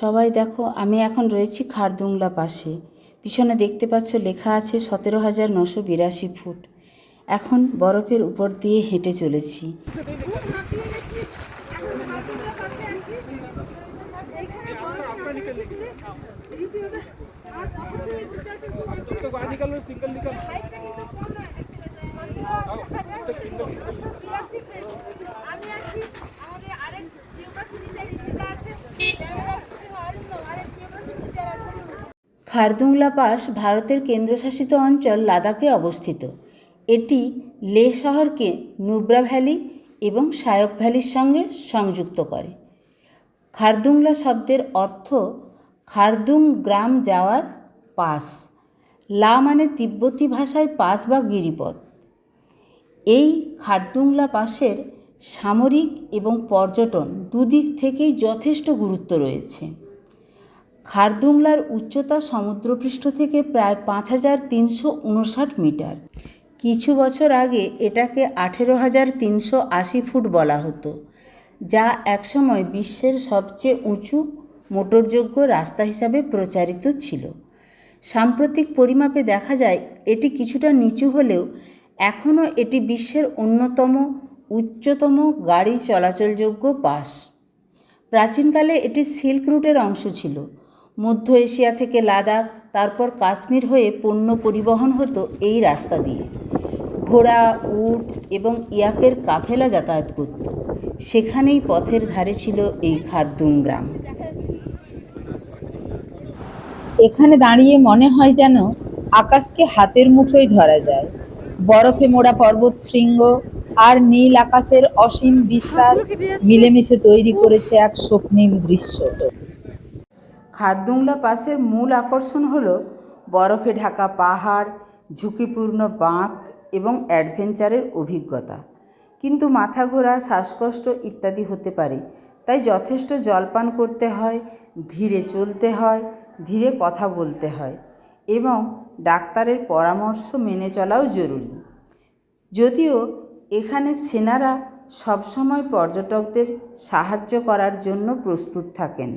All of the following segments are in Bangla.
সবাই দেখো, আমি এখন রয়েছি খারদুংলা পাশে। পিছনে দেখতে পাচ্ছ লেখা আছে সতেরো হাজার নশো বিরাশি ফুট। এখন বরফের উপর দিয়ে হেঁটে চলেছি। খারদুংলা পাস ভারতের কেন্দ্রশাসিত অঞ্চল লাদাখে অবস্থিত। এটি লেহ শহরকে নুব্রা ভ্যালি এবং সায়ক ভ্যালির সঙ্গে সংযুক্ত করে। খারদুংলা শব্দের অর্থ খারদুং গ্রাম যাওয়ার পাস। লা মানে তিব্বতি ভাষায় পাস বা গিরিপথ। এই খারদুংলা পাসের সামরিক এবং পর্যটন দুদিক থেকেই যথেষ্ট গুরুত্ব রয়েছে। খারদুংলার উচ্চতা সমুদ্রপৃষ্ঠ থেকে প্রায় পাঁচ হাজার তিনশো উনষাট মিটার। কিছু বছর আগে এটাকে আঠেরো হাজার তিনশো আশি ফুট বলা হতো, যা একসময় বিশ্বের সবচেয়ে উঁচু মোটরযোগ্য রাস্তা হিসাবে প্রচারিত ছিল। সাম্প্রতিক পরিমাপে দেখা যায়, এটি কিছুটা নিচু হলেও এখনও এটি বিশ্বের অন্যতম উচ্চতম গাড়ি চলাচলযোগ্য পাস প্রাচীনকালে এটি সিল্ক রুটের অংশ ছিল মধ্য এশিয়া থেকে লাদাখ, তারপর কাশ্মীর হয়ে পণ্য পরিবহন হতো এই রাস্তা দিয়ে। ঘোড়া, উট এবং ইয়াকের কাফেলা যাতায়াত করত। সেখানেই পথের ধারে ছিল এই খারদুং গ্রাম। এখানে দাঁড়িয়ে মনে হয় যেন আকাশকে হাতের মুঠোয় ধরা যায়। বরফে মোড়া পর্বত শৃঙ্গ আর নীল আকাশের অসীম বিস্তার মিলেমিশে তৈরি করেছে এক স্বপ্নীল দৃশ্য। খারদুংলা পাসের মূল আকর্ষণ হল বরফে ঢাকা পাহাড়, ঝুঁকিপূর্ণ বাঁক এবং অ্যাডভেঞ্চারের অভিজ্ঞতা। কিন্তু মাথা ঘোরা শ্বাসকষ্ট ইত্যাদি হতে পারে, তাই যথেষ্ট জলপান করতে হয়, ধীরে চলতে হয়, ধীরে কথা বলতে হয় এবং ডাক্তারের পরামর্শ মেনে চলাও জরুরি। যদিও এখানে সেনারা সবসময় পর্যটকদের সাহায্য করার জন্য প্রস্তুত থাকেন।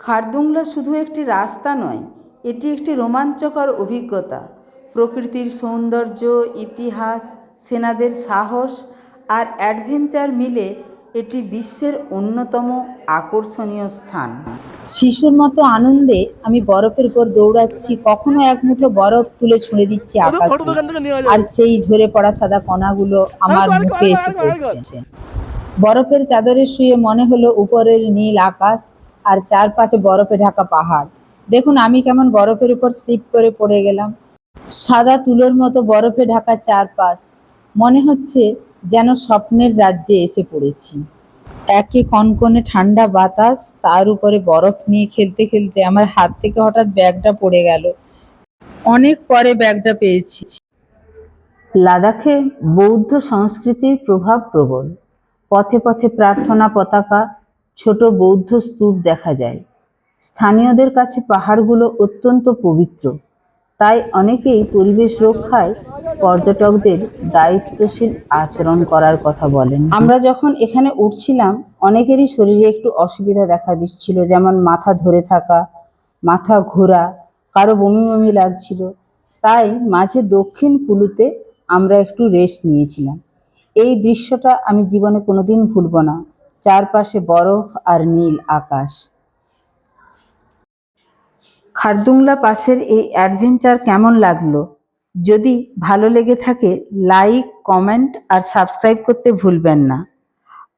খারদুংলা শুধু একটি রাস্তা নয় এটি একটি রোমাঞ্চকর অভিজ্ঞতা। প্রকৃতির সৌন্দর্য ইতিহাস সেনাদের সাহস আর অ্যাডভেঞ্চার মিলে এটি বিশ্বের অন্যতম আকর্ষণীয় স্থান। শিশুর মতো আনন্দে আমি বরফের উপর দৌড়াচ্ছি কখনো এক মুঠো বরফ তুলে ছুঁড়ে দিচ্ছি আকাশে। আর সেই ঝরে পড়া সাদা কণাগুলো আমার মুখে এসে পড়ছে। বরফের চাদরে শুয়ে মনে হলো উপরের নীল আকাশ আর চারপাশে বরফে ঢাকা পাহাড়। দেখুন, আমি কেমন বরফের উপর স্লিপ করে পড়ে গেলাম। সাদা তুলোর মতো বরফে ঢাকা চারপাশ। মনে হচ্ছে যেন স্বপ্নের রাজ্যে এসে পড়েছি। একে কনকনে ঠান্ডা বাতাস, তার উপরে বরফ নিয়ে খেলতে খেলতে আমার হাত থেকে হঠাৎ ব্যাগটা পড়ে গেল। অনেক পরে ব্যাগটা পেয়েছি। লাদাখে বৌদ্ধ সংস্কৃতির প্রভাব প্রবল। পথে পথে প্রার্থনা পতাকা ছোট বৌদ্ধ স্তূপ দেখা যায়। স্থানীয়দের কাছে পাহাড়গুলো অত্যন্ত পবিত্র। তাই অনেকেই পরিবেশ রক্ষায় পর্যটকদের দায়িত্বশীল আচরণ করার কথা বলেন। আমরা যখন এখানে উঠছিলাম, অনেকেরই শরীরে একটু অসুবিধা দেখা দিচ্ছিল, যেমন মাথা ধরে থাকা, মাথা ঘোরা, কারও বমি বমি লাগছিল। তাই মাঝে দক্ষিণ কুলুতে আমরা একটু রেস্ট নিয়েছিলাম। এই দৃশ্যটা আমি জীবনে কোনোদিন ভুলব না। চারপাশে বরফ আর নীল আকাশ। খারদুংলা পাশের এই অ্যাডভেঞ্চার কেমন লাগল? যদি ভালো লেগে থাকে, লাইক, কমেন্ট আর সাবস্ক্রাইব করতে ভুলবেন না।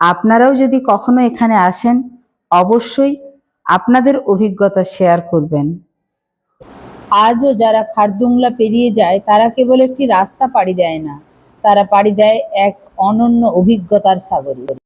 আপনারাও যদি কখনো এখানে আসেন, অবশ্যই আপনাদের অভিজ্ঞতা শেয়ার করবেন। আজও যারা খারদুংলা পেরিয়ে যায়, তারা কেবল একটি রাস্তা পাড়ি দেয় না। তারা পাড়ি দেয় এক অনন্য অভিজ্ঞতার সাগরে।